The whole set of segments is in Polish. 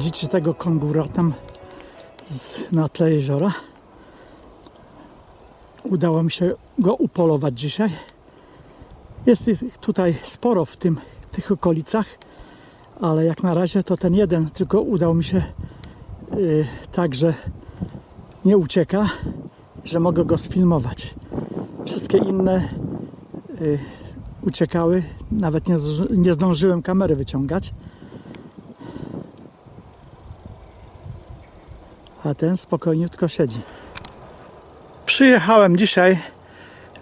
Widzicie tego kangura tam z, na tle jeziora. Udało mi się go upolować dzisiaj. Jest ich tutaj sporo w tym, tych okolicach, ale jak na razie to ten jeden tylko udał mi się yy, tak, że nie ucieka, że mogę go sfilmować. Wszystkie inne y, uciekały, nawet nie, nie zdążyłem kamery wyciągać. A ten spokojniutko siedzi. Przyjechałem dzisiaj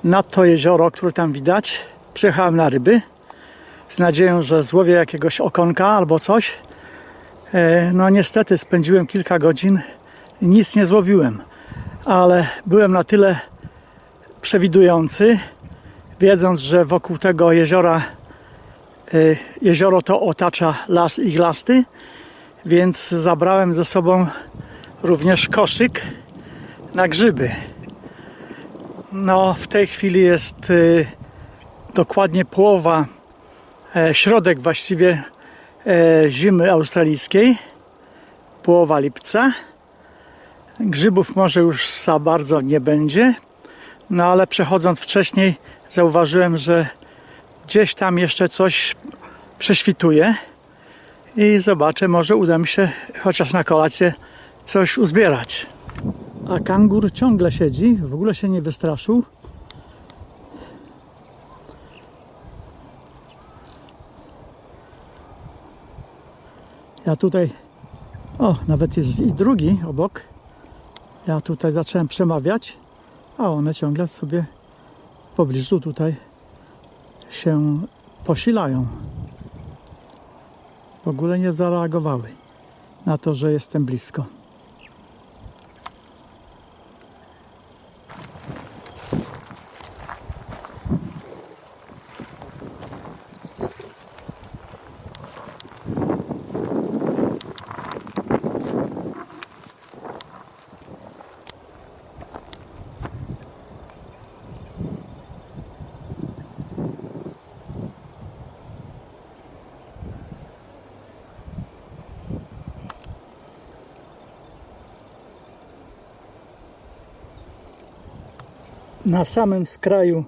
nad to jezioro, które tam widać. Przyjechałem na ryby z nadzieją, że złowię jakiegoś okonka albo coś. E, No niestety spędziłem kilka godzin i nic nie złowiłem, ale byłem na tyle przewidujący, wiedząc, że wokół tego jeziora y, jezioro to otacza las iglasty, więc zabrałem ze sobą również koszyk na grzyby. No, w tej chwili jest y, dokładnie połowa, e, środek właściwie e, zimy australijskiej, połowa lipca. Grzybów może już za bardzo nie będzie, no ale przechodząc wcześniej zauważyłem, że gdzieś tam jeszcze coś prześwituje i zobaczę, może uda mi się chociaż na kolację coś uzbierać. A kangur ciągle siedzi, w ogóle się nie wystraszył. Ja tutaj, o, nawet jest i drugi obok. Ja tutaj zacząłem przemawiać, a one ciągle sobie w pobliżu tutaj się posilają. W ogóle nie zareagowały na to, że jestem blisko. Na samym skraju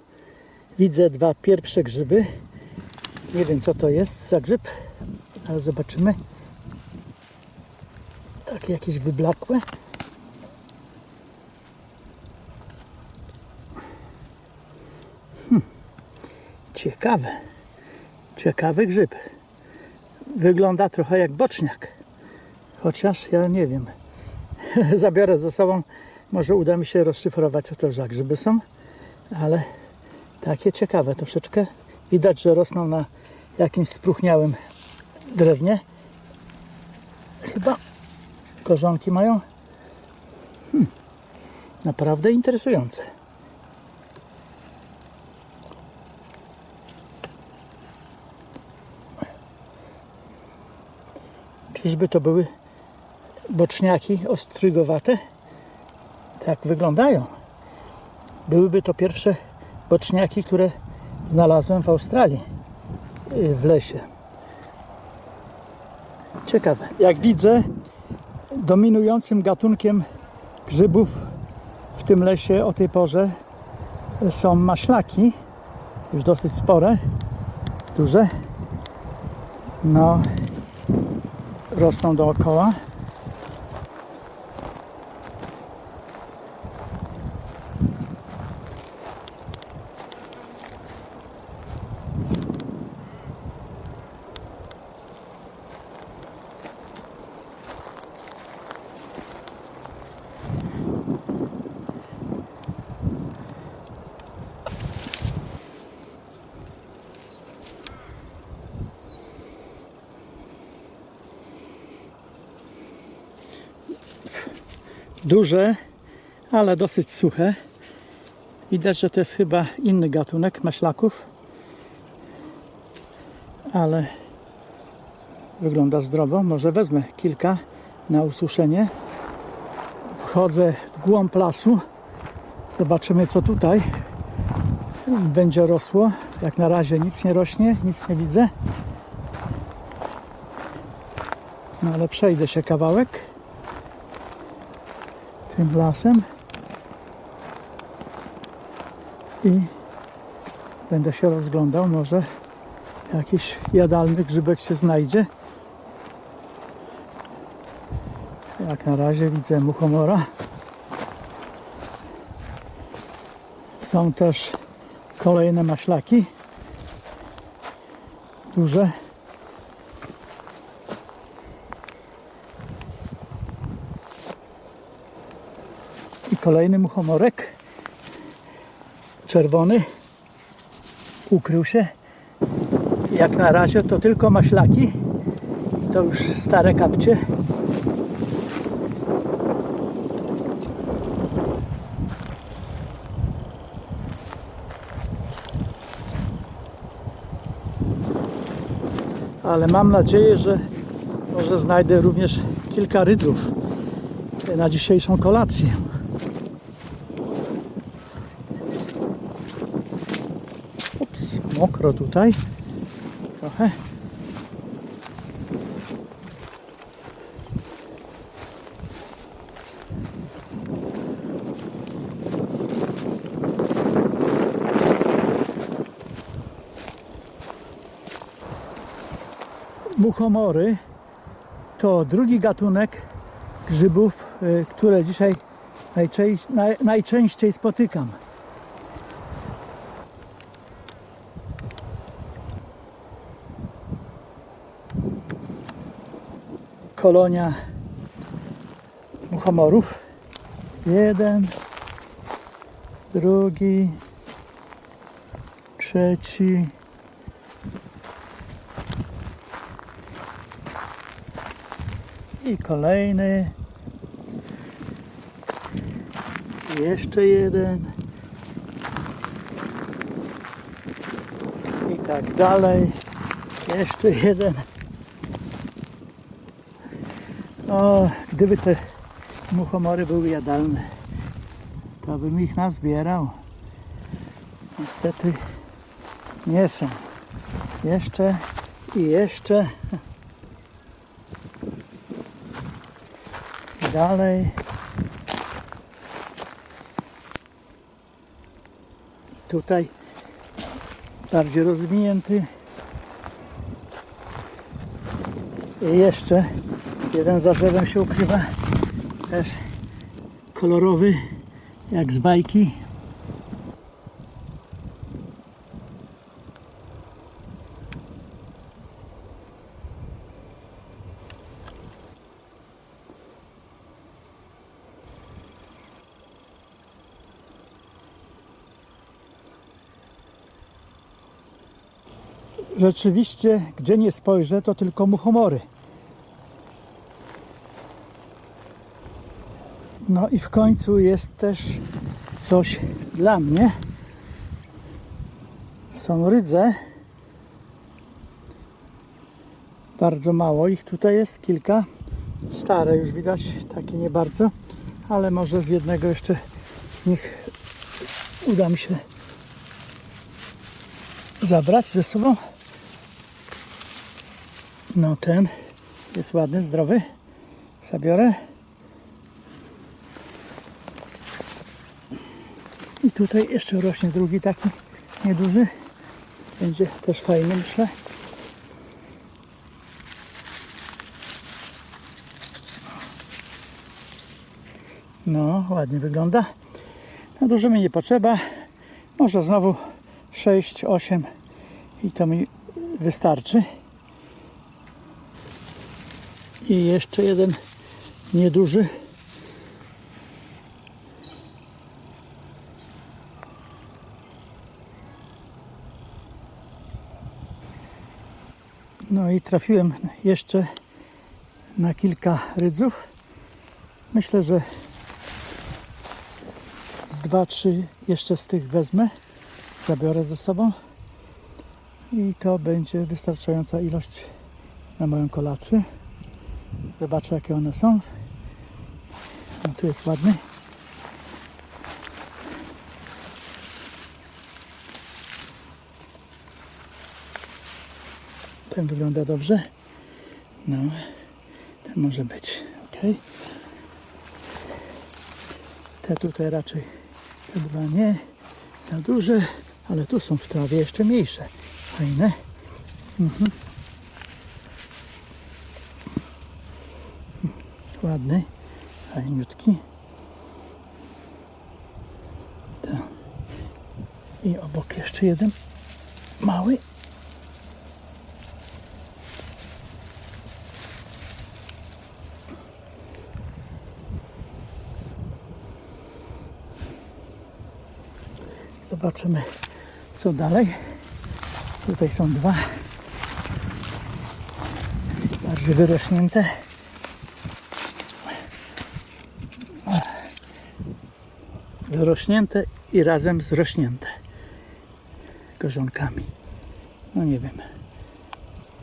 widzę dwa pierwsze grzyby. Nie wiem co to jest za grzyb, ale zobaczymy. Takie jakieś wyblakłe. Hm. Ciekawe. Ciekawy grzyb. Wygląda trochę jak boczniak. Chociaż ja nie wiem. Zabiorę ze sobą. Może uda mi się rozszyfrować, co to za grzyby są. Ale takie ciekawe troszeczkę. Widać, że rosną na jakimś spróchniałym drewnie. Chyba korzonki mają. Hmm. Naprawdę interesujące. Czyżby to były boczniaki ostrygowate? Tak wyglądają. Byłyby to pierwsze boczniaki, które znalazłem w Australii, y, w lesie. Ciekawe. Jak widzę, dominującym gatunkiem grzybów w tym lesie o tej porze są maślaki, już dosyć spore, duże. No, rosną dookoła. Duże, ale dosyć suche. Widać, że to jest chyba inny gatunek maślaków, ale wygląda zdrowo. Może wezmę kilka na ususzenie. Wchodzę w głąb lasu. Zobaczymy, co tutaj będzie rosło. Jak na razie nic nie rośnie, nic nie widzę. No ale przejdę się kawałek tym lasem i będę się rozglądał. Może jakiś jadalny grzybek się znajdzie. Jak na razie widzę muchomora. Są też kolejne maślaki. Duże. Kolejny muchomorek. Czerwony. Ukrył się. Jak na razie to tylko maślaki. To już stare kapcie. ale mam nadzieję, że może znajdę również kilka rydzów na dzisiejszą kolację. Mokro tutaj trochę. Muchomory to drugi gatunek grzybów, y, które dzisiaj najczęś- naj, najczęściej spotykam. Kolonia muchomorów. Jeden, drugi, trzeci, I kolejny. Jeszcze jeden. I tak dalej. Jeszcze jeden. O, gdyby te muchomory były jadalne, to bym ich nazbierał. Niestety nie są. Jeszcze i jeszcze. dalej. Tutaj bardziej rozwinięty. I jeszcze jeden za drzewem się ukrywa. Też kolorowy, jak z bajki. Rzeczywiście, gdzie nie spojrzę, to tylko muchomory. No i w końcu jest też coś dla mnie. Są rydze. Bardzo mało ich tutaj jest, kilka. Stare już widać, takie nie bardzo. Ale może z jednego jeszcze z nich uda mi się zabrać ze sobą. No ten jest ładny, zdrowy. Zabiorę. I tutaj jeszcze rośnie drugi taki nieduży. Będzie też fajny myślę. No, ładnie wygląda. No dużo mi nie potrzeba. Może znowu 6, 8 i to mi wystarczy. I jeszcze jeden nieduży. No i trafiłem jeszcze na kilka rydzów. Myślę, że z dwa, trzy jeszcze z tych wezmę. Zabiorę ze sobą. I to będzie wystarczająca ilość na moją kolację. Zobaczę jakie one są. No, tu jest ładny. Ten wygląda dobrze. No. Ten może być, ok. Te tutaj raczej, te dwa nie, za duże, ale tu są w trawie jeszcze mniejsze, fajne. Mhm. Ładny, fajniutki. Tak. I obok jeszcze jeden mały. Zobaczymy co dalej. Tutaj są dwa bardziej wyrośnięte. Wyrośnięte i razem zrośnięte korzonkami. No nie wiem.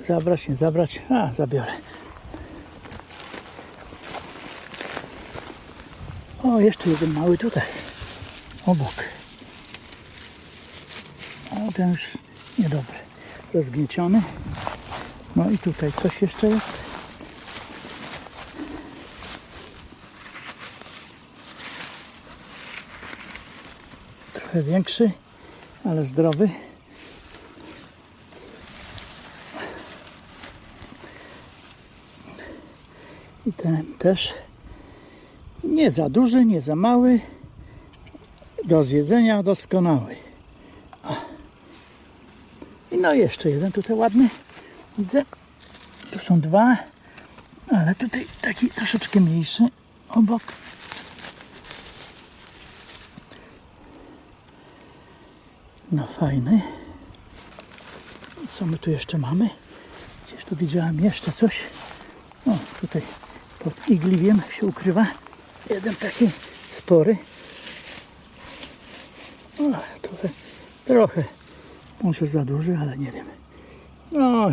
Zabrać, nie zabrać? A, zabiorę. O, jeszcze jeden mały tutaj. Obok. O, ten już niedobry. Rozgnieciony. No i tutaj coś jeszcze jest. Trochę większy, ale zdrowy. I ten też nie za duży, nie za mały. Do zjedzenia doskonały. I no jeszcze jeden tutaj ładny. Widzę. Tu są dwa. Ale tutaj taki troszeczkę mniejszy obok. No fajny. Co my tu jeszcze mamy? Gdzieś tu widziałem jeszcze coś. O, tutaj pod igliwiem się ukrywa. Jeden taki spory. O, trochę. Może za duży, ale nie wiem. No,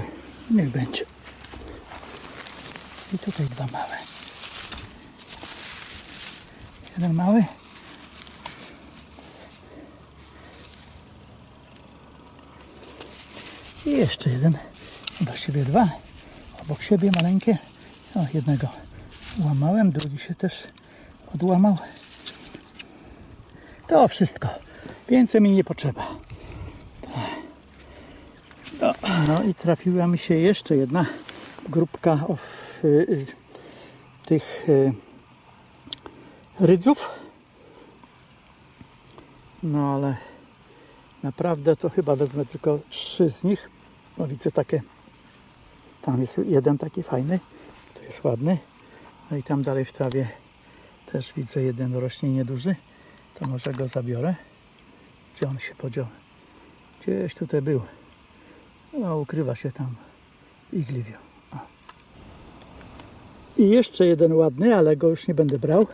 niech będzie. I tutaj dwa małe. Jeden mały. I jeszcze jeden. Właściwie dwa. Obok siebie maleńkie. O, jednego łamałem, drugi się też odłamał. To wszystko. Więcej mi nie potrzeba. No, i trafiła mi się jeszcze jedna grupka of, y, y, tych y, rydzów. No ale naprawdę to chyba wezmę tylko trzy z nich. No widzę takie. Tam jest jeden taki fajny. To jest ładny. No i tam dalej w trawie też widzę jeden rośnie nieduży. To może go zabiorę. Gdzie on się podział? Gdzieś tutaj był. No, ukrywa się tam w igliwiu. O. I jeszcze jeden ładny, ale go już nie będę brał.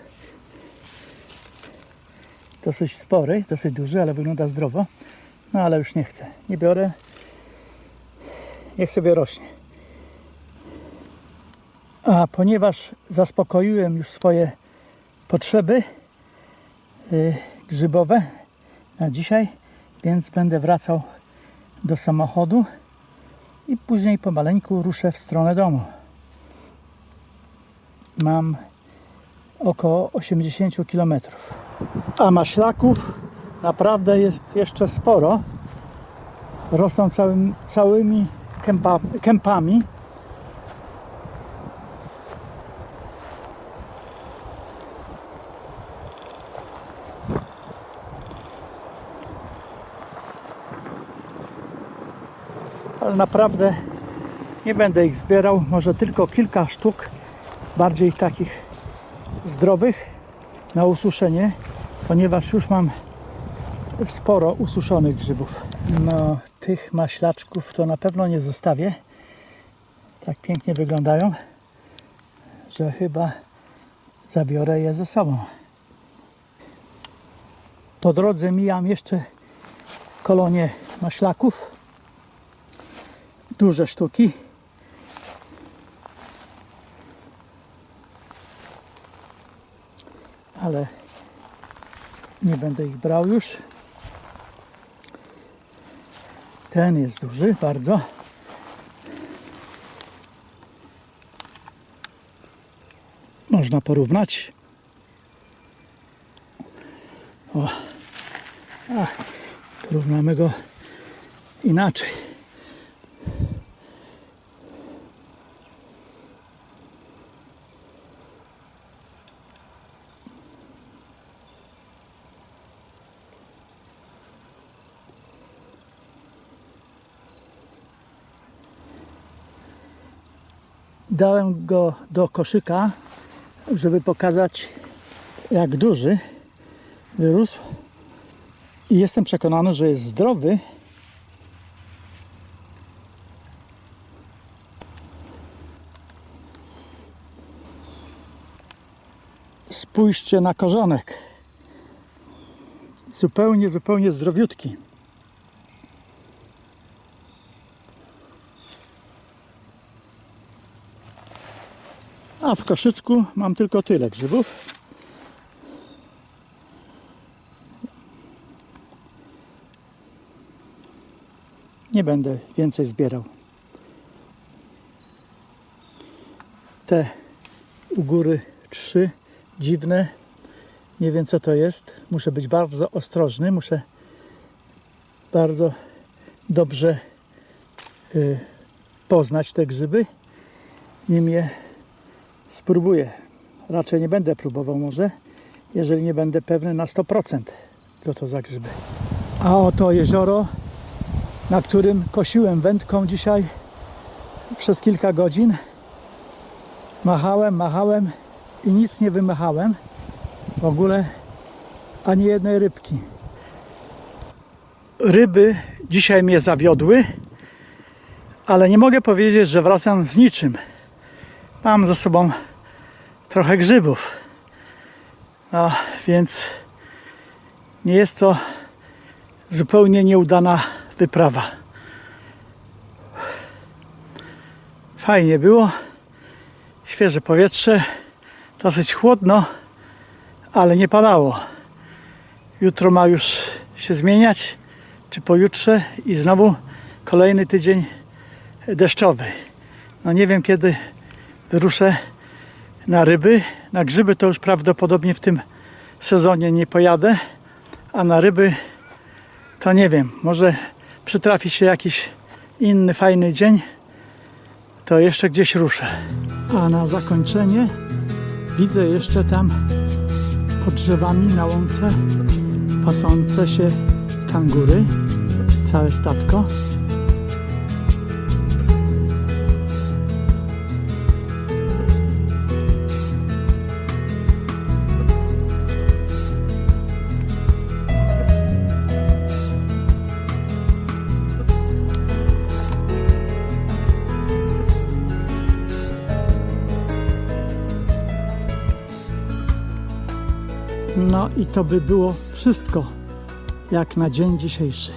Dosyć spory, dosyć duży, ale wygląda zdrowo. No ale już nie chcę. Nie biorę. Niech sobie rośnie. A ponieważ zaspokoiłem już swoje potrzeby y, grzybowe na dzisiaj, więc będę wracał do samochodu i później pomaleńku ruszę w stronę domu. Mam około 80 km. A maślaków naprawdę jest jeszcze sporo. Rosną całym, całymi kępa, kępami. Ale naprawdę nie będę ich zbierał, może tylko kilka sztuk bardziej takich zdrowych na ususzenie, ponieważ już mam sporo ususzonych grzybów. No, tych maślaczków to na pewno nie zostawię. Tak pięknie wyglądają, że chyba zabiorę je ze sobą. Po drodze mijam jeszcze kolonie maślaków duże sztuki. Ale nie będę ich brał już. Ten jest duży, bardzo. można porównać. O, a, porównamy go inaczej. Dałem go do koszyka, żeby pokazać jak duży wyrósł. I jestem przekonany, że jest zdrowy. Spójrzcie na korzonek. Zupełnie, zupełnie zdrowiutki. A w koszyczku mam tylko tyle grzybów. Nie będę więcej zbierał. Te u góry trzy dziwne. Nie wiem co to jest. Muszę być bardzo ostrożny. Muszę bardzo dobrze y, poznać te grzyby. Nim je spróbuję. Raczej nie będę próbował może, jeżeli nie będę pewny na 100% co to za grzyby. A oto jezioro, na którym kosiłem wędką dzisiaj przez kilka godzin. Machałem, machałem i nic nie wymachałem. W ogóle ani jednej rybki. Ryby dzisiaj mnie zawiodły, ale nie mogę powiedzieć, że wracam z niczym. Mam ze sobą trochę grzybów. No, więc nie jest to zupełnie nieudana wyprawa. Fajnie było. Świeże powietrze. Dosyć chłodno, ale nie padało. Jutro ma już się zmieniać, czy pojutrze i znowu kolejny tydzień deszczowy. No nie wiem kiedy wyruszę na ryby. Na grzyby to już prawdopodobnie w tym sezonie nie pojadę, a na ryby to nie wiem. Może przytrafi się jakiś inny fajny dzień, to jeszcze gdzieś ruszę. A na zakończenie widzę jeszcze tam pod drzewami na łące pasące się kangury, całe statko. I to by było wszystko jak na dzień dzisiejszy.